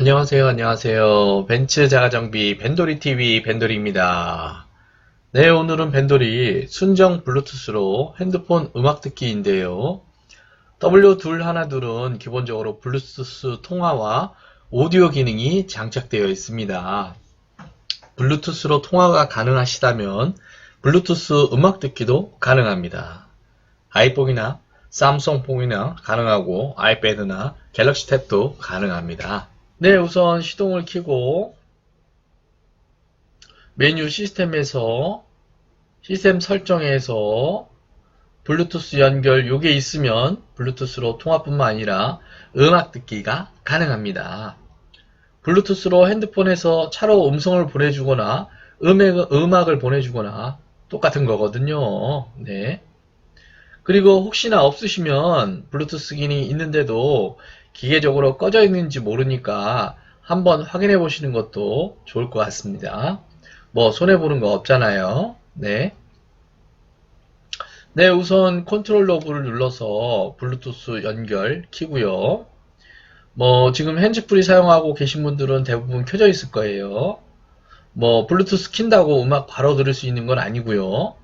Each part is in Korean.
안녕하세요, 안녕하세요. 벤츠 자가정비 벤도리 TV 벤도리입니다. 네, 오늘은 벤도리 순정 블루투스로 핸드폰 음악 듣기인데요. W2 하나 둘은 기본적으로 블루투스 통화와 오디오 기능이 장착되어 있습니다. 블루투스로 통화가 가능하시다면 블루투스 음악 듣기도 가능합니다. 아이폰이나 삼성폰이나 가능하고 아이패드나 갤럭시 탭도 가능합니다. 네, 우선 시동을 켜고 메뉴 시스템에서 시스템 설정에서 블루투스 연결 요게 있으면 블루투스로 통화뿐만 아니라 음악 듣기가 가능합니다. 블루투스로 핸드폰에서 차로 음성을 보내주거나 음악, 음악을 보내주거나 똑같은 거거든요. 네. 그리고 혹시나 없으시면 블루투스 기능이 있는데도 기계적으로 꺼져 있는지 모르니까 한번 확인해 보시는 것도 좋을 것 같습니다. 뭐 손해 보는 거 없잖아요. 네. 네, 우선 컨트롤 로브를 눌러서 블루투스 연결 키고요. 뭐 지금 핸즈프리 사용하고 계신 분들은 대부분 켜져 있을 거예요. 뭐 블루투스 킨다고 음악 바로 들을 수 있는 건 아니고요.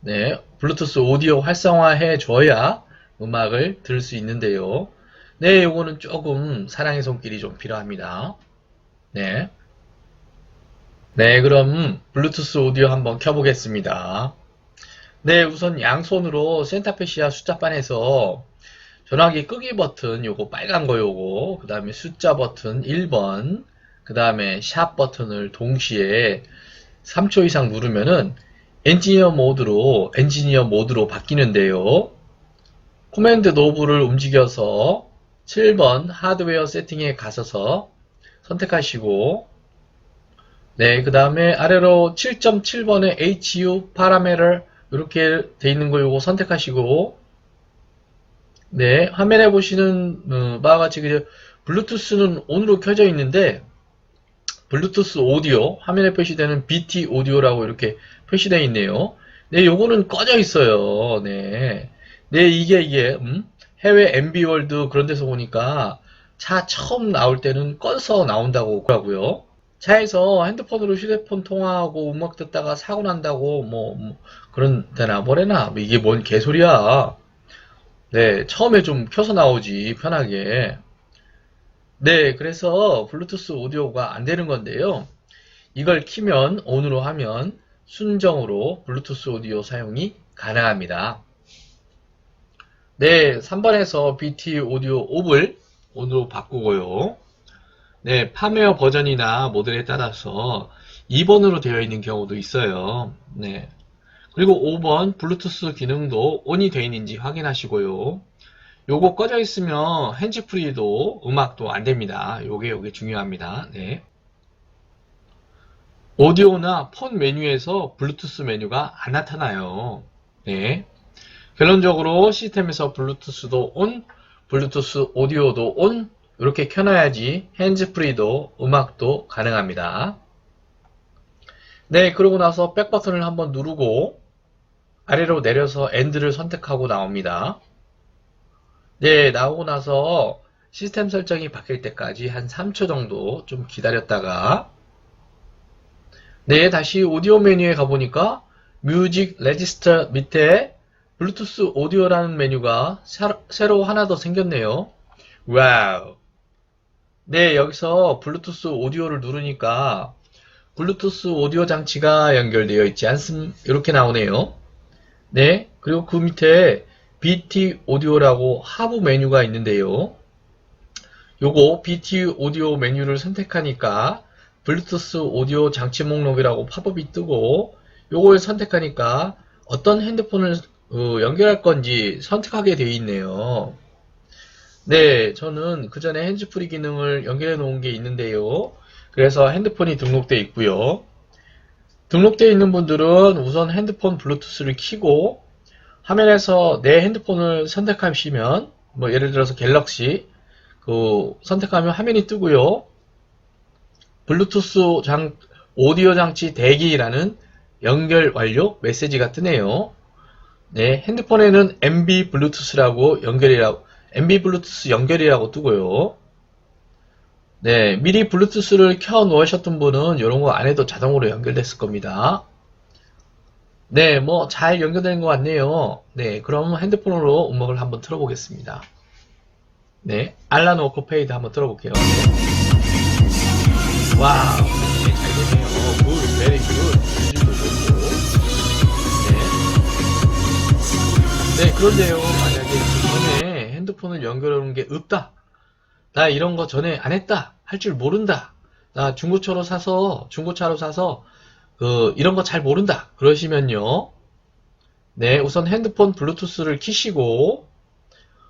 네, 블루투스 오디오 활성화해 줘야 음악을 들을 수 있는데요. 네, 요거는 조금 사랑의 손길이 좀 필요합니다. 네. 네, 그럼 블루투스 오디오 한번 켜보겠습니다. 네, 우선 양손으로 센터페시아 숫자판에서 전화기 끄기 버튼 요거 빨간 거 요거 그 다음에 숫자 버튼 1번 그 다음에 샵 버튼을 동시에 3초 이상 누르면은 엔지니어 모드로 엔지니어 모드로 바뀌는데요. 코맨드 노브를 움직여서 7번 하드웨어 세팅에 가셔서 선택하시고 네, 그 다음에 아래로 7.7번의 HU 파라메터 이렇게 돼 있는 거 요거 선택하시고 네, 화면에 보시는 어, 바와 같이 그 블루투스는 온으로 켜져 있는데 블루투스 오디오 화면에 표시되는 BT 오디오라고 이렇게 표시되어 있네요. 네, 요거는 꺼져 있어요. 네. 네, 이게 이게 음? 해외 MB월드 그런 데서 보니까 차 처음 나올 때는 꺼서 나온다고 하고요. 차에서 핸드폰으로 휴대폰 통화하고 음악 듣다가 사고 난다고 뭐, 뭐 그런 데나 뭐래나 뭐 이게 뭔 개소리야. 네, 처음에 좀 켜서 나오지 편하게. 네, 그래서 블루투스 오디오가 안 되는 건데요. 이걸 키면 온으로 하면 순정으로 블루투스 오디오 사용이 가능합니다. 네, 3번에서 BT 오디오 5을 온으로 바꾸고요. 네, 팜웨어 버전이나 모델에 따라서 2번으로 되어 있는 경우도 있어요. 네. 그리고 5번 블루투스 기능도 온이 되어 있는지 확인하시고요. 요거 꺼져 있으면 핸즈프리도 음악도 안 됩니다. 요게 요게 중요합니다. 네. 오디오나 폰 메뉴에서 블루투스 메뉴가 안 나타나요. 네. 결론적으로 시스템에서 블루투스도 온, 블루투스 오디오도 온 이렇게 켜놔야지 핸즈프리도 음악도 가능합니다. 네, 그러고 나서 백 버튼을 한번 누르고 아래로 내려서 엔드를 선택하고 나옵니다. 네, 나오고 나서 시스템 설정이 바뀔 때까지 한 3초 정도 좀 기다렸다가 네, 다시 오디오 메뉴에 가보니까 뮤직 레지스터 밑에 블루투스 오디오라는 메뉴가 새로 하나 더 생겼네요. 와우. 네, 여기서 블루투스 오디오를 누르니까 블루투스 오디오 장치가 연결되어 있지 않습, 이렇게 나오네요. 네, 그리고 그 밑에 BT 오디오라고 하부 메뉴가 있는데요. 요거 BT 오디오 메뉴를 선택하니까 블루투스 오디오 장치 목록이라고 팝업이 뜨고 요걸 선택하니까 어떤 핸드폰을 어, 연결할 건지 선택하게 되어 있네요. 네, 저는 그 전에 핸즈프리 기능을 연결해 놓은 게 있는데요. 그래서 핸드폰이 등록되어 있고요. 등록되어 있는 분들은 우선 핸드폰 블루투스를 켜고 화면에서 내 핸드폰을 선택하시면 뭐 예를 들어서 갤럭시 그 선택하면 화면이 뜨고요. 블루투스 장 오디오 장치 대기라는 연결 완료 메시지가 뜨네요. 네, 핸드폰에는 MB 블루투스라고 연결이라고 MB 블루투스 연결이라고 뜨고요. 네, 미리 블루투스를 켜 놓으셨던 분은 이런 거 안 해도 자동으로 연결됐을 겁니다. 네, 뭐 잘 연결된 것 같네요. 네, 그럼 핸드폰으로 음악을 한번 틀어보겠습니다. 네, 알란 워커 페이드 한번 틀어볼게요. 와우, 네. 네, 그런데요, 만약에 전에 핸드폰을 연결하는 게 없다. 나 이런 거 전에 안 했다. 할 줄 모른다. 나 중고차로 사서, 중고차로 사서, 그, 이런 거 잘 모른다. 그러시면요. 네, 우선 핸드폰 블루투스를 키시고,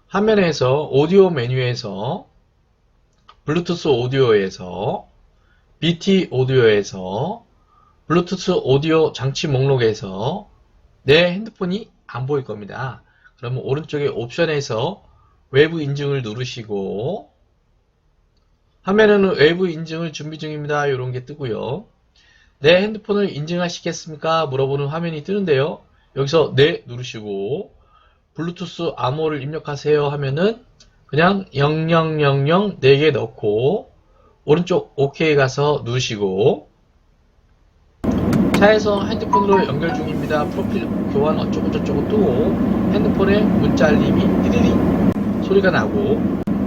화면에서 오디오 메뉴에서, 블루투스 오디오에서, BT 오디오에서, 블루투스 오디오 장치 목록에서, 내 핸드폰이 안 보일 겁니다. 그러면 오른쪽에 옵션에서 외부 인증을 누르시고, 화면에는 외부 인증을 준비 중입니다. 이런 게 뜨고요. 내 핸드폰을 인증하시겠습니까? 물어보는 화면이 뜨는데요. 여기서 네 누르시고 블루투스 암호를 입력하세요 하면은 그냥 0000 4개 넣고 오른쪽 OK 가서 누르시고 차에서 핸드폰으로 연결 중입니다. 프로필 교환 어쩌고저쩌고 뜨고 핸드폰에 문자 알림이 띠리링 소리가 나고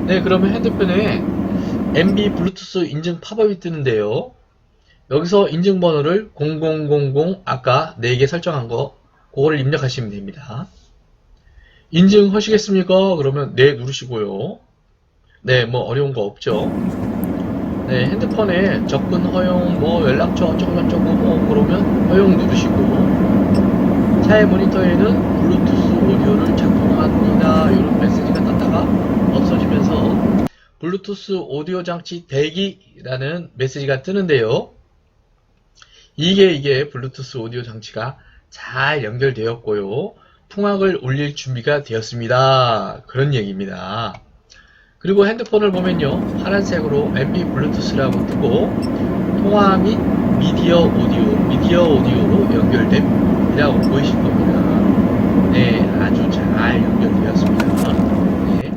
네 그러면 핸드폰에 MB 블루투스 인증 팝업이 뜨는데요. 여기서 인증번호를 0000 아까 4개 설정한 거 그거를 입력하시면 됩니다. 인증하시겠습니까? 그러면 네 누르시고요. 네, 뭐 어려운 거 없죠. 네, 핸드폰에 접근 허용, 뭐 연락처 어쩌고 저쩌고 뭐 그러면 허용 누르시고 차의 모니터에는 블루투스 오디오를 작동합니다. 이런 메시지가 떴다가 없어지면서 블루투스 오디오 장치 대기라는 메시지가 뜨는데요. 이게 이게 블루투스 오디오 장치가 잘 연결되었고요. 풍악을 올릴 준비가 되었습니다. 그런 얘기입니다. 그리고 핸드폰을 보면요. 파란색으로 MB 블루투스라고 뜨고 통화 및 미디어 오디오, 미디어 오디오로 연결됨이라고 보이실 겁니다. 네, 아주 잘 연결되었습니다. 네.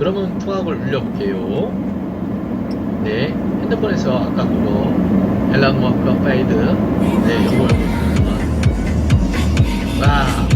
그러면 풍악을 눌려볼게요. 네, 핸드폰에서 아까 그거 앨런 워커 페이드 네, 요거 와